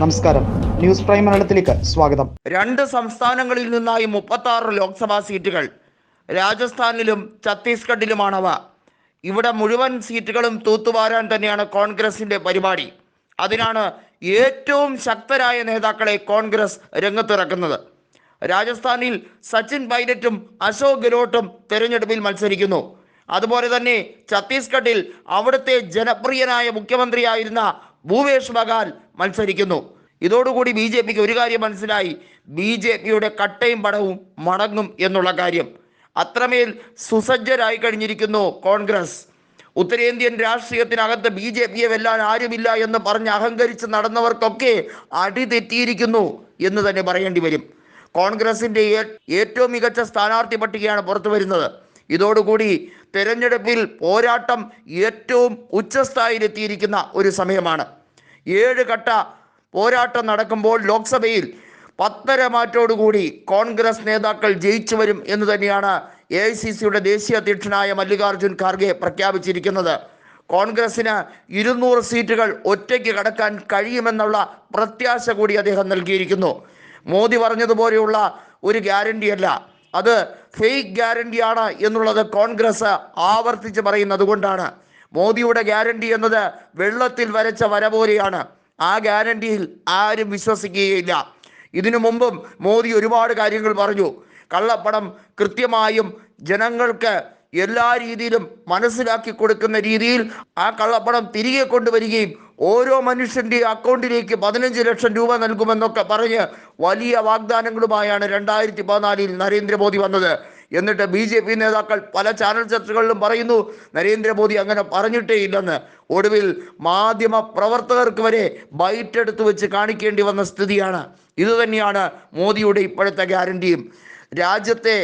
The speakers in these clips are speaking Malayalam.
നമസ്കാരം. ന്യൂസ് പ്രൈം മലയാളത്തിലേക്ക് സ്വാഗതം. രണ്ട് സംസ്ഥാനങ്ങളിൽ നിന്നായി മുപ്പത്തി ആറ് ലോക്സഭാ സീറ്റുകൾ. രാജസ്ഥാനിലും ഛത്തീസ്ഗഡിലുമാണവ. ഇവിടെ മുഴുവൻ സീറ്റുകളും തൂത്തുവാരാൻ തന്നെയാണ് കോൺഗ്രസിന്റെ പരിപാടി. അതിനാണ് ഏറ്റവും ശക്തരായ നേതാക്കളെ കോൺഗ്രസ് രംഗത്തിറക്കുന്നത്. രാജസ്ഥാനിൽ സച്ചിൻ പൈലറ്റും അശോക് ഗെഹ്ലോട്ടും തെരഞ്ഞെടുപ്പിൽ മത്സരിക്കുന്നു. അതുപോലെ തന്നെ ഛത്തീസ്ഗഡിൽ അവിടുത്തെ ജനപ്രിയനായ മുഖ്യമന്ത്രിയായിരുന്ന ഭൂപേഷ് ബഗാൽ മത്സരിക്കുന്നു. ഇതോടുകൂടി ബി ജെ പിക്ക് ഒരു കാര്യം മനസ്സിലായി. ബി ജെ പിയുടെ കട്ടയും പടവും മടങ്ങും എന്നുള്ള കാര്യം. അത്രമേൽ സുസജ്ജരായി കഴിഞ്ഞിരിക്കുന്നു കോൺഗ്രസ്. ഉത്തരേന്ത്യൻ രാഷ്ട്രീയത്തിനകത്ത് ബി ജെ പിയെ വെല്ലാൻ ആരുമില്ല എന്ന് പറഞ്ഞ് അഹങ്കരിച്ച് നടന്നവർക്കൊക്കെ അടി തെറ്റിയിരിക്കുന്നു എന്ന് തന്നെ പറയേണ്ടി വരും. കോൺഗ്രസിന്റെ ഏറ്റവും മികച്ച സ്ഥാനാർത്ഥി പട്ടികയാണ് പുറത്തു വരുന്നത്. ഇതോടുകൂടി തെരഞ്ഞെടുപ്പിൽ പോരാട്ടം ഏറ്റവും ഉച്ചസ്ഥായിലെത്തിയിരിക്കുന്ന ഒരു സമയമാണ്. ഏഴ് ഘട്ട പോരാട്ടം നടക്കുമ്പോൾ ലോക്സഭയിൽ പത്തര മാറ്റോടുകൂടി കോൺഗ്രസ് നേതാക്കൾ ജയിച്ചു വരും എന്ന് തന്നെയാണ് എ ഐ സി സിയുടെ ദേശീയ അധ്യക്ഷനായ മല്ലികാർജുൻ ഖാർഗെ പ്രഖ്യാപിച്ചിരിക്കുന്നത്. കോൺഗ്രസിന് ഇരുന്നൂറ് സീറ്റുകൾ ഒറ്റയ്ക്ക് കടക്കാൻ കഴിയുമെന്നുള്ള പ്രത്യാശ കൂടി അദ്ദേഹം നൽകിയിരിക്കുന്നു. മോദി പറഞ്ഞതുപോലെയുള്ള ഒരു ഗ്യാരണ്ടിയല്ല. അത് ഫേക്ക് ഗ്യാരണ്ടിയാണ് എന്നുള്ളത് കോൺഗ്രസ് ആവർത്തിച്ച് പറയുന്നത് കൊണ്ടാണ്. മോദിയുടെ ഗ്യാരണ്ടി എന്നത് വെള്ളത്തിൽ വരച്ച വര പോലെയാണ് ആ ഗ്യാരണ്ടിയിൽ ആരും വിശ്വസിക്കുകയില്ല. ഇതിനു മുമ്പും മോദി ഒരുപാട് കാര്യങ്ങൾ പറഞ്ഞു. കള്ളപ്പണം കൃത്യമായും ജനങ്ങൾക്ക് എല്ലാ രീതിയിലും മനസ്സിലാക്കി കൊടുക്കുന്ന രീതിയിൽ ആ കള്ളപ്പണം തിരികെ കൊണ്ടുവരികയും ഓരോ മനുഷ്യന്റെ അക്കൗണ്ടിലേക്ക് പതിനഞ്ച് ലക്ഷം രൂപ നൽകുമെന്നൊക്കെ പറഞ്ഞ് വലിയ വാഗ്ദാനങ്ങളുമായാണ് രണ്ടായിരത്തി പതിനാലിൽ നരേന്ദ്രമോദി വന്നത്. എന്നിട്ട് ബി ജെ പി നേതാക്കൾ പല ചാനൽ ചർച്ചകളിലും പറയുന്നു നരേന്ദ്രമോദി അങ്ങനെ പറഞ്ഞിട്ടേ ഇല്ലെന്ന് ഒടുവിൽ മാധ്യമ പ്രവർത്തകർക്ക് വരെ ബൈറ്റ് വെച്ച് കാണിക്കേണ്ടി വന്ന സ്ഥിതിയാണ്. ഇതുതന്നെയാണ് മോദിയുടെ ഇപ്പോഴത്തെ ഗ്യാരണ്ടിയും രാജ്യത്തെ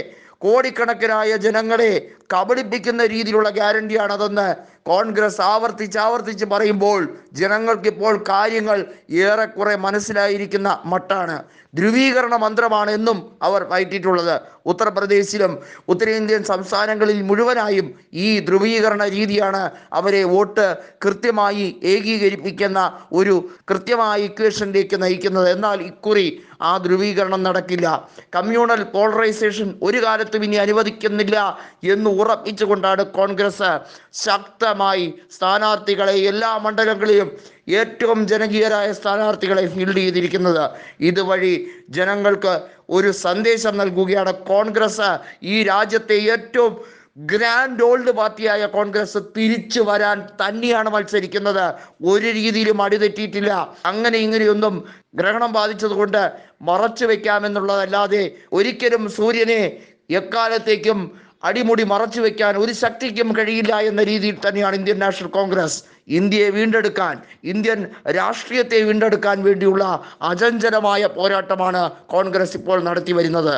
കോടിക്കണക്കിനായ ജനങ്ങളെ കബളിപ്പിക്കുന്ന രീതിയിലുള്ള ഗ്യാരണ്ടിയാണ് അതെന്ന് കോൺഗ്രസ് ആവർത്തിച്ച് ആവർത്തിച്ച് പറയുമ്പോൾ ജനങ്ങൾക്കിപ്പോൾ കാര്യങ്ങൾ ഏറെക്കുറെ മനസ്സിലായിരിക്കുന്ന മട്ടാണ്. ധ്രുവീകരണ മന്ത്രമാണ് എന്നും അവർ പയറ്റിയിട്ടുള്ളത് ഉത്തർപ്രദേശിലും ഉത്തരേന്ത്യൻ സംസ്ഥാനങ്ങളിൽ മുഴുവനായും ഈ ധ്രുവീകരണ രീതിയാണ് അവരെ വോട്ട് കൃത്യമായി ഏകീകരിപ്പിക്കുന്ന ഒരു കൃത്യമായ ഇക്വേഷനിലേക്ക് നയിക്കുന്നത്. എന്നാൽ ഇക്കുറി ആ ധ്രുവീകരണം നടക്കില്ല. കമ്മ്യൂണൽ പോളറൈസേഷൻ ഒരു കാലത്തും ഇനി അനുവദിക്കുന്നില്ല എന്ന് ഉറപ്പിച്ചുകൊണ്ടാണ് കോൺഗ്രസ് ശക്തമായി സ്ഥാനാർത്ഥികളെ എല്ലാ മണ്ഡലങ്ങളിലും ഏറ്റവും ജനകീയരായ സ്ഥാനാർത്ഥികളെ ഫീൽഡ് ചെയ്തിരിക്കുന്നത്. ഇതുവഴി ജനങ്ങൾക്ക് ഒരു സന്ദേശം നൽകുകയാണ് കോൺഗ്രസ് ഈ രാജ്യത്തെ ഏറ്റവും ഗ്രാൻഡ് ഓൾഡ് പാർട്ടിയായ കോൺഗ്രസ് തിരിച്ചു വരാൻ തന്നെയാണ് മത്സരിക്കുന്നത്. ഒരു രീതിയിലും അടിതെറ്റിയിട്ടില്ല അങ്ങനെ ഇങ്ങനെയൊന്നും ഗ്രഹണം ബാധിച്ചതുകൊണ്ട് മറച്ചു വെക്കാമെന്നുള്ളതല്ലാതെ ഒരിക്കലും സൂര്യനെ എക്കാലത്തേക്കും അടിമുടി മറച്ചു വെക്കാൻ ഒരു ശക്തിക്കും കഴിയില്ല എന്ന രീതിയിൽ തന്നെയാണ് ഇന്ത്യൻ നാഷണൽ കോൺഗ്രസ്. ഇന്ത്യയെ വീണ്ടെടുക്കാൻ ഇന്ത്യൻ രാഷ്ട്രീയത്തെ വീണ്ടെടുക്കാൻ വേണ്ടിയുള്ള അചഞ്ചലമായ പോരാട്ടമാണ് കോൺഗ്രസ് ഇപ്പോൾ നടത്തി വരുന്നത്.